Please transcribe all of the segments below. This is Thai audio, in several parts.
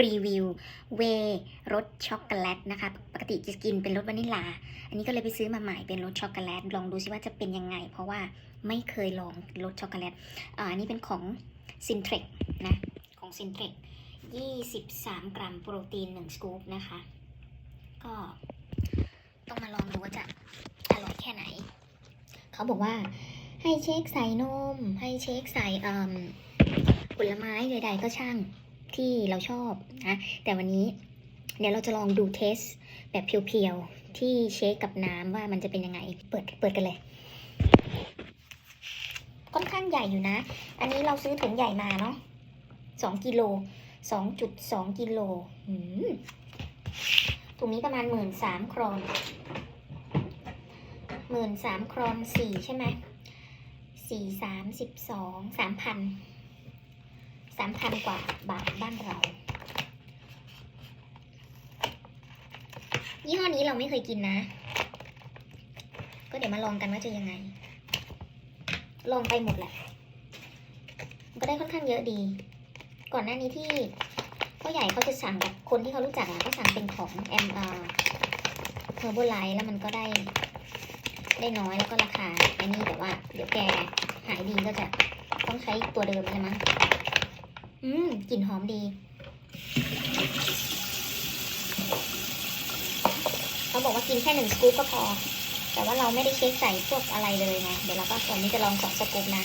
รีวิวเวรสช็อกโกแลตนะคะ ปกติจะกินเป็นรสวานิลา อันนี้ก็เลยไปซื้อมาใหม่เป็นรสช็อกโกแลต ลองดูซิว่าจะเป็นยังไง เพราะว่าไม่เคยลองรสช็อกโกแลตอ,อันนี้เป็นของซินเทรกนะ ของซินเทรก23 กรัมโปรตีน 1 สกู๊ปนะคะ ก็ต้องมาลองดูว่าจะอร่อยแค่ไหน เขาบอกว่าให้เช็คใส่นม ให้เช็คใส่เอิ่มผลไม้ใดๆก็ช่าง ที่เราชอบนะแต่วันนี้เดี๋ยวเราจะลองดูเทสแบบเพียวๆ ที่เชคกับน้ำว่ามันจะเป็นยังไง เปิดเปิดกันเลย ค่อนข้างใหญ่อยู่นะ อันนี้เราซื้อถุงใหญ่มาเนาะสองกิโลสองจุดสองกิโลถุงนี้ประมาณหมื่นสามครอนหมื่นสามครอนสี่ใช่ไหมสี่สามสิบสองสามพัน สามพันกว่าบาทบ้านเรา ยี่ห้อนี้เราไม่เคยกินนะ ก็เดี๋ยวมาลองกันว่าจะยังไง ลองไปหมดแหละ ก็ได้ค่อนข้างเยอะดี ก่อนหน้านี้ที่พ่อใหญ่เขาจะสั่งกับคนที่เขารู้จักอะก็สั่งเป็นของแอมอาร์เฮอร์โบไลท์แล้วมันก็ได้ ได้น้อยแล้วก็ราคาไอ้นี่แต่ว่า เดี๋ยวแกหายดีก็จะต้องใช้ตัวเดิมใช่ไหม อืมกลิ่นหอมดี เขาบอกว่ากินแค่หนึ่งสกู๊ปก็พอ แต่ว่าเราไม่ได้เช็คใส่พวกอะไรเลยไง เดี๋ยวเราก็วันนี้จะลองสองสกู๊ปนะ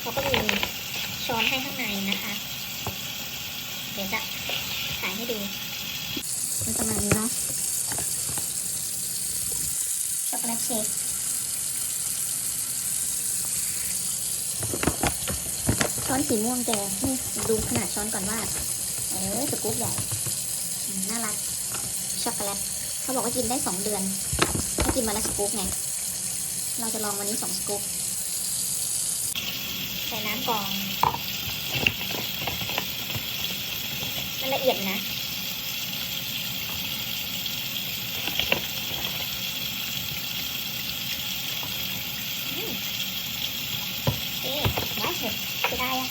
เขาก็มีช้อนให้ข้างในนะคะ เดี๋ยวจะถ่ายให้ดู มันประมาณนี้เนาะช็อกโกแลตเชค ช้อนสีม่วงแกนี่ดูขนาดช้อนก่อนว่า เออสกู๊ปใหญ่ น่ารัก ช็อกโกแลต เขาบอกว่ากินได้สองเดือนถ้ากินมาละสกู๊ปไง เราจะลองวันนี้สองสกู๊ป ใส่น้ำก่อนมันละเอียดนะ อืมเอ๊ะว้าวเผ็ดจะได้อะ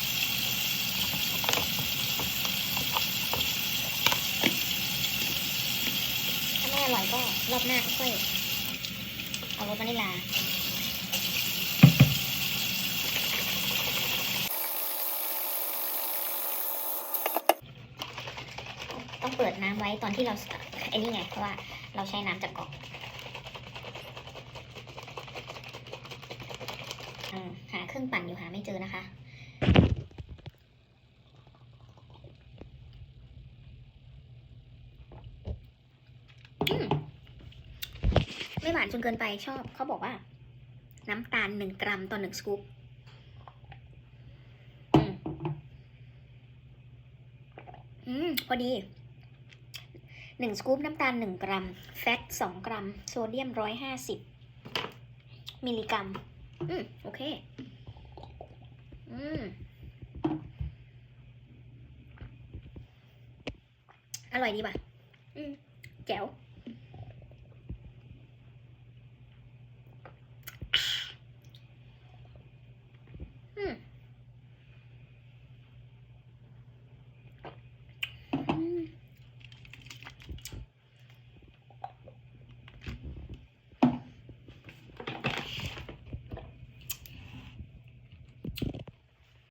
ถ้าไม่อ รอบหน้าค่อยเอารสวานิลลาต้องเปิดน้ำไว้ตอนที่เราไอ้นี่ไง เพราะว่าเราใช้น้ำจากกล่องหาเครื่องปั่นอยู่หาไม่เจอนะคะ อืมไม่หวานจนเกินไปชอบเขาบอกว่า น้ำตาลหนึ่งกรัมต่อหนึ่งสกู๊ปอืมอืมพอดีหนึ่งสกู๊ปน้ำตาลหนึ่งกรัม แฟตสองกรัม โซเดียมร้อยห้าสิบมิลลิกรัม อืม โอเค อืม อร่อยดีป่ะ อืม แจ๋ว